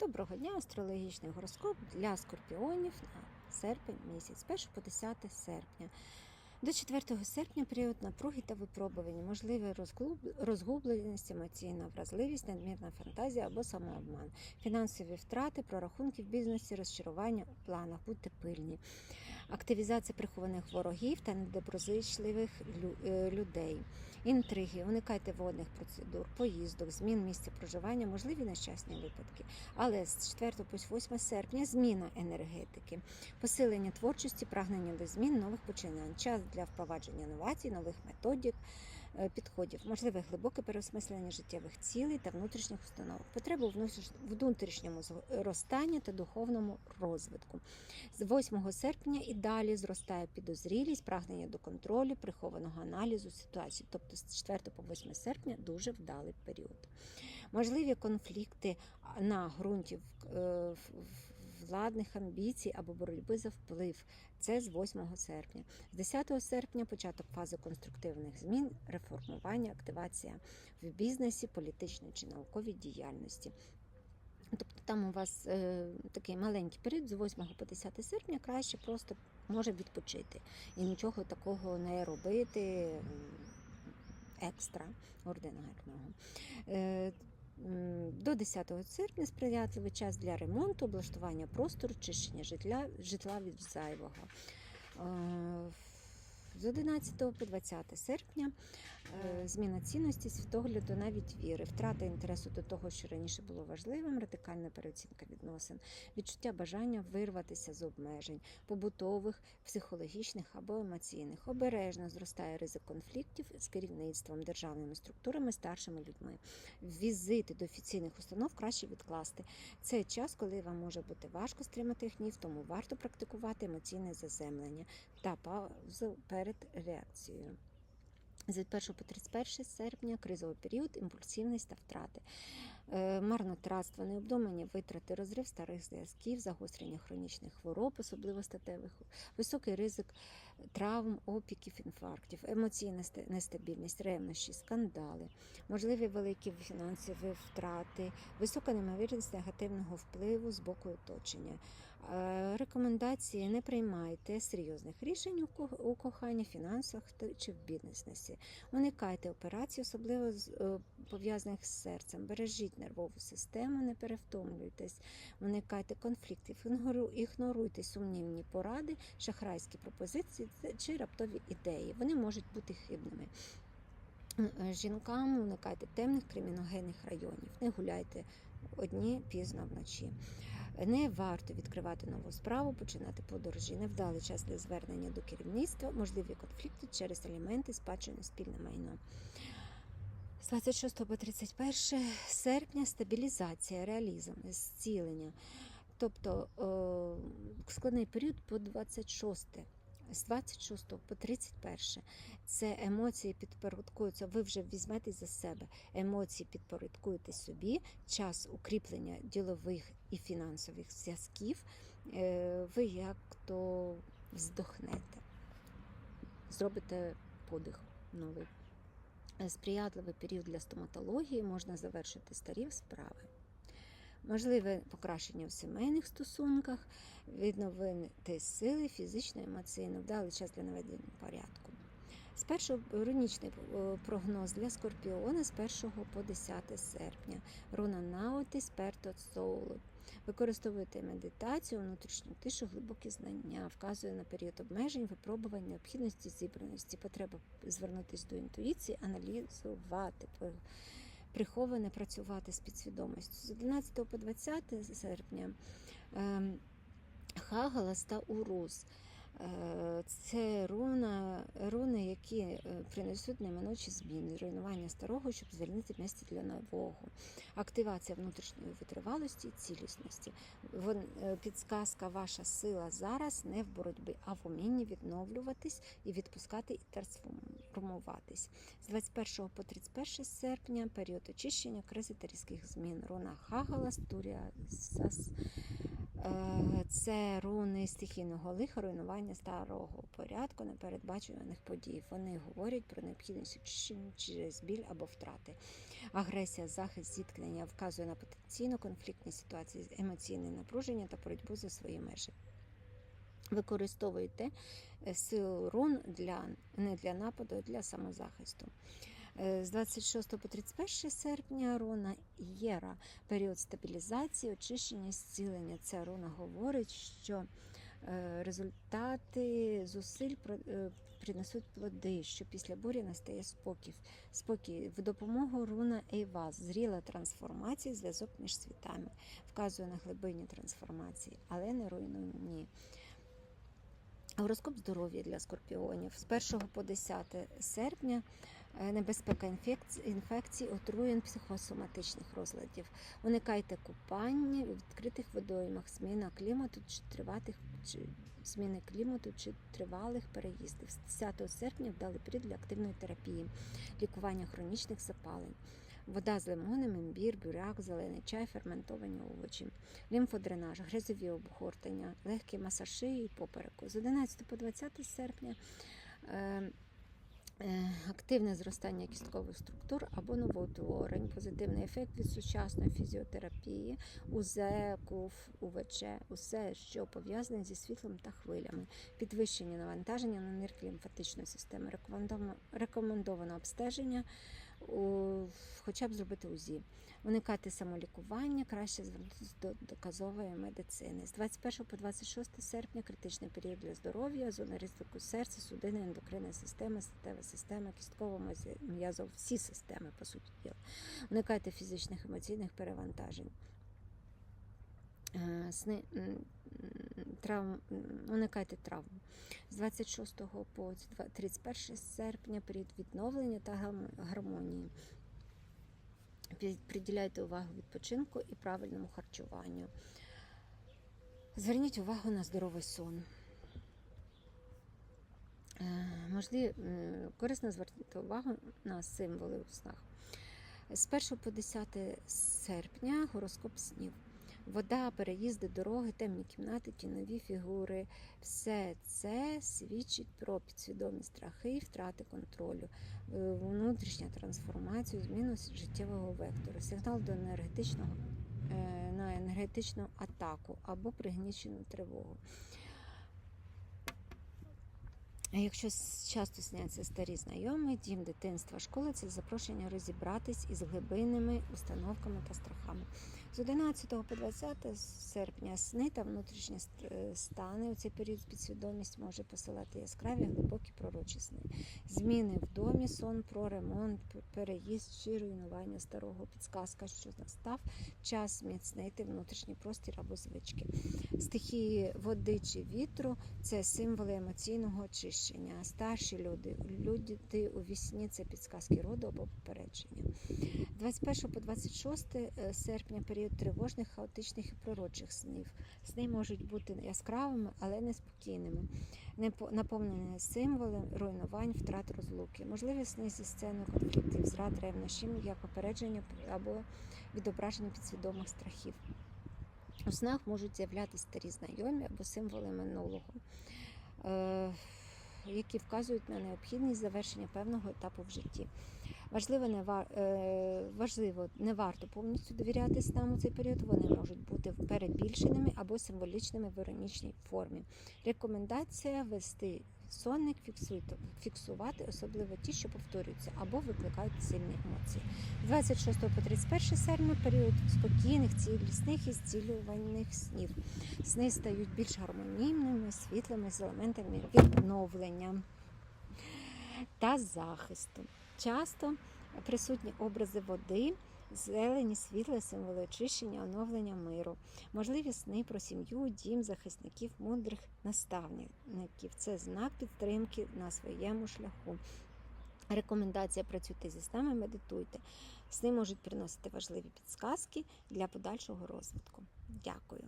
Доброго дня, астрологічний гороскоп для скорпіонів на серпень місяць, 1 по 10 серпня. До 4 серпня період напруги та випробування, можливе розгубленість, емоційна вразливість, надмірна фантазія або самообман, фінансові втрати, прорахунки в бізнесі, розчарування у планах, будьте пильні, активізація прихованих ворогів та недоброзичливих е, людей, інтриги, уникайте водних процедур, поїздок, змін місця проживання, можливі нещасні випадки. Але з 4 по 8 серпня зміна енергетики, посилення творчості, прагнення до змін, нових починань, час для впровадження новацій, нових методик, підходів, можливе глибоке переосмислення життєвих цілей та внутрішніх установок, потреба у внутріш- внутрішньому зростанні та духовному розвитку. З 8 серпня і далі зростає підозрілість, прагнення до контролю, прихованого аналізу ситуації. Тобто з 4 по 8 серпня дуже вдалий період. Можливі конфлікти на ґрунті е, в- в- владних амбіцій або боротьби за вплив. Це з 8 серпня. З 10 серпня початок фази конструктивних змін, реформування, активація в бізнесі, політичній чи науковій діяльності. Тобто там у вас е, такий маленький період з 8 по 10 серпня краще просто може відпочити і нічого такого не робити екстра ординарного. Е, До 10 серпня сприятливий час для ремонту, облаштування простору, чищення житла, житла від зайвого. З 11 по 20 серпня е, зміна цінності, світогляду, навіть віри, втрата інтересу до того, що раніше було важливим, радикальна переоцінка відносин, відчуття бажання вирватися з обмежень, побутових, психологічних або емоційних. Обережно зростає ризик конфліктів з керівництвом, державними структурами, старшими людьми. Візити до офіційних установ краще відкласти. Це час, коли вам може бути важко стримати гнів, тому варто практикувати емоційне заземлення та паузу перед реакцією. З 1 по 31 серпня кризовий період, імпульсивність та втрати, Е, марнотратство, необдумані витрати, розрив старих зв'язків, загострення хронічних хвороб, особливо статевих, високий ризик травм, опіків, інфарктів, емоційна нестабільність, ревнощі, скандали, можливі великі фінансові втрати, висока немовірність негативного впливу з боку оточення. Е, Рекомендації не приймайте серйозних рішень у ко- коханні, фінансах чи в бізнесі. Уникайте операцій, особливо е, пов'язаних з серцем. Бережіть нервову систему, не перевтомлюйтесь, уникайте конфліктів, ігноруйте сумнівні поради, шахрайські пропозиції чи раптові ідеї. Вони можуть бути хибними. Е, Жінкам уникайте темних криміногенних районів, не гуляйте одні пізно вночі. Не варто відкривати нову справу, починати подорожі. Невдалий час для звернення до керівництва, можливі конфлікти через елементи, спадщини, спільне майно. З 26 по 31 серпня стабілізація, реалізм, зцілення. Тобто е, складний період по 26. З 26 по 31 це емоції підпорядкуються. Ви вже візьметесь за себе. Емоції підпорядкуєте собі, час укріплення ділових і фінансових зв'язків. Е, ви як то вздохнете, зробите подих новий. Е, Сприятливий період для стоматології можна завершити старі справи. Можливе покращення в сімейних стосунках, відновити сили фізично, емоційно, вдалий час для наведення порядку. Спершу рунічний е, прогноз для скорпіона з 1 по 10 серпня. Руна Наоти, Сперто Соулу. Використовуйте медитацію, внутрішню тишу, глибокі знання, вказує на період обмежень, випробувань, необхідності, зібраності, потреба звернутися до інтуїції, аналізувати, приховане працювати з підсвідомістю. З 11 по 20 серпня ем, Хагалас та Урус. Е, Це руна, руни, які е, принесуть неминучі зміни, руйнування старого, щоб звільнити місце для нового, активація внутрішньої витривалості і цілісності. Е, Підсказка, ваша сила зараз не в боротьбі, а в умінні відновлюватись і відпускати і трансформуватись. З 21 по 31 серпня період очищення, кризи та різких змін. Руна Хагалас, Турія Сас. Е, Це руни стихійного лиха, руйнування старого порядку, непередбачуваних подій. Вони говорять про необхідність очищення через біль або втрати. Агресія, захист, зіткнення вказує на потенційно конфліктні ситуації, емоційне напруження та боротьбу за свої межі. Використовуйте силу рун для не для нападу, а для самозахисту. Е, З 26 по 31 серпня руна Єра, період стабілізації, очищення, зцілення. Ця руна говорить, що е, результати зусиль е, принесуть плоди, що після бурі настає спокій. Спокій в допомогу руна Ейваз, зріла трансформація, зв'язок між світами, вказує на глибинні трансформації, але не руйнівні. Гороскоп здоров'я для скорпіонів з 1 по 10 серпня е, небезпека інфекцій, отруєнь, психосоматичних розладів. Уникайте купання у відкритих водоймах, зміна клімату чи тривалих чи зміни клімату чи тривалих переїздів. З 10 серпня вдалий період для активної терапії, лікування хронічних запалень. Вода з лимоном, імбір, буряк, зелений чай, ферментовані овочі лімфодренаж, грязові обгортання, легкий масаж і попереку. З 11 по 20 серпня е, е, активне зростання кісткових структур або новоутворень, позитивний ефект від сучасної фізіотерапії, УЗ, КУФ, УВЧ, усе, що пов'язане зі світлом та хвилями, підвищення навантаження на нирки лімфатичної системи, рекомендовано, обстеження, хоча б зробити УЗІ. Уникати самолікування, краще звернутися до доказової медицини. З 21 по 26 серпня критичний період для здоров'я, зона ризику серця, судини, ендокринна система, статева система, кісткова м'язова, всі системи, по суті діла. Уникайте фізичних емоційних перевантажень. Е, Сни, травм, уникайте травм. З 26 по 31 серпня період відновлення та гармонії. Приділяйте увагу відпочинку і правильному харчуванню. Зверніть увагу на здоровий сон. Е, Можливо, корисно звернути увагу на символи у снах. З 1 по 10 серпня гороскоп снів. Вода, переїзди, дороги, темні кімнати, тінові фігури. Все це свідчить про підсвідомі страхи і втрати контролю, е, внутрішня трансформацію, зміну життєвого вектору, сигнал до енергетичного е, на енергетичну атаку або пригнічену тривогу. А Якщо часто сняться старі знайомі, дім дитинства, школа це запрошення розібратись із глибинними установками та страхами. З 11 по 20 серпня сни та внутрішні е, стани у цей період підсвідомість може посилати яскраві глибокі пророчі сни. Зміни в домі, сон про ремонт, переїзд чи руйнування старого підсказка, що настав час зміцнити внутрішній простір або звички. Стихії води чи вітру це символи емоційного очищення. Старші люди, люди у вісні це підсказки роду або попередження. 21 по 26 е, серпня період тривожних, хаотичних і пророчих снів. Сни можуть бути яскравими, але неспокійними, наповнені символами руйнувань, втрат розлуки. Можливі сни зі сценою конфліктів, зрад, ревнощів, як попередження або відображення підсвідомих страхів. У снах можуть з'являтися старі знайомі або символи минулого, е, які вказують на необхідність завершення певного етапу в житті. Важливо не, ва- е, важливо, не варто повністю довіряти снам у цей період. Вони можуть бути перебільшеними або символічними в іронічній формі. Рекомендація вести сонник, фіксувати, особливо ті, що повторюються або викликають сильні емоції. 26 по 31 серпня період спокійних, цілісних і зцілювальних снів. Сни стають більш гармонійними, світлими з елементами відновлення та захисту. Часто присутні образи води, зелені, світле, символи очищення, оновлення миру. Можливі сни про сім'ю, дім, захисників, мудрих наставників. Це знак підтримки на своєму шляху. Рекомендація працюйте зі снами, медитуйте. Сни можуть приносити важливі підсказки для подальшого розвитку. Дякую.